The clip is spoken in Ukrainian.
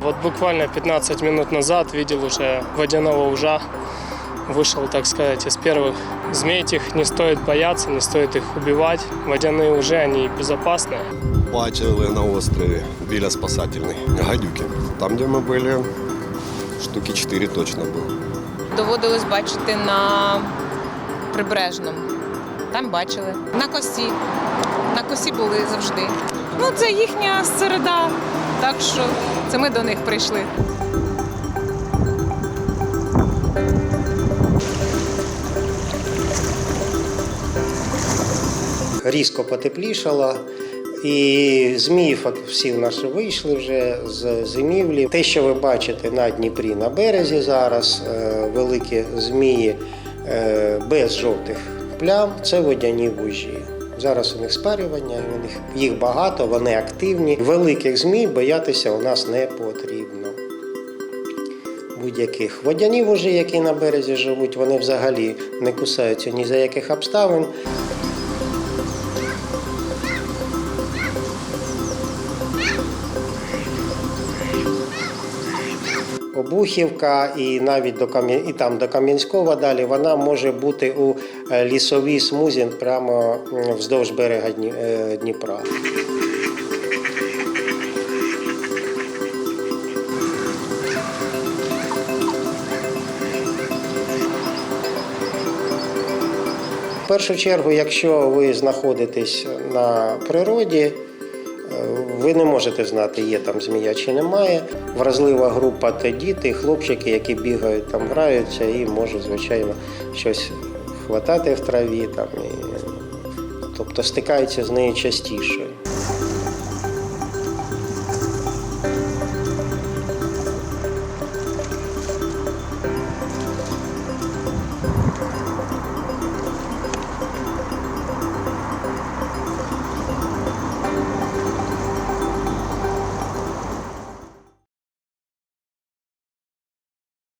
Вот буквально 15 минут назад видел уже водяного ужа. Вышел, так сказать, из первых. Змей этих не стоит бояться, не стоит их убивать. Водяные уже, они безопасные. Бачили на острові біля спасательної гадюки. Там, де ми були, штуки 4 точно було. Доводилось бачити на прибережному. Там бачили. На косі. На косі були завжди. Ну, це їхня середа. Так що це ми до них прийшли. різко потеплішало. І змії всі в нас вийшли вже з зимівлі. Те, що ви бачите на Дніпрі на березі зараз, е, великі змії е, без жовтих плям, це водяні вужі. Зараз у них спарювання, у них їх багато, вони активні. Великих змій боятися у нас не потрібно. Будь-яких водяні вужі, які на березі живуть, вони взагалі не кусаються ні за яких обставин. Обухівка і навіть до Кам'я... і там до Кам'янського далі вона може бути у е, лісовій смузі прямо вздовж берега е, Дніпра. В першу чергу, якщо ви знаходитесь на природі, ви не можете знати, є там змія чи немає. Вразлива група це діти, хлопчики, які бігають, там граються і можуть, звичайно, щось хватати в траві. Там, і, Тобто стикаються з нею частіше.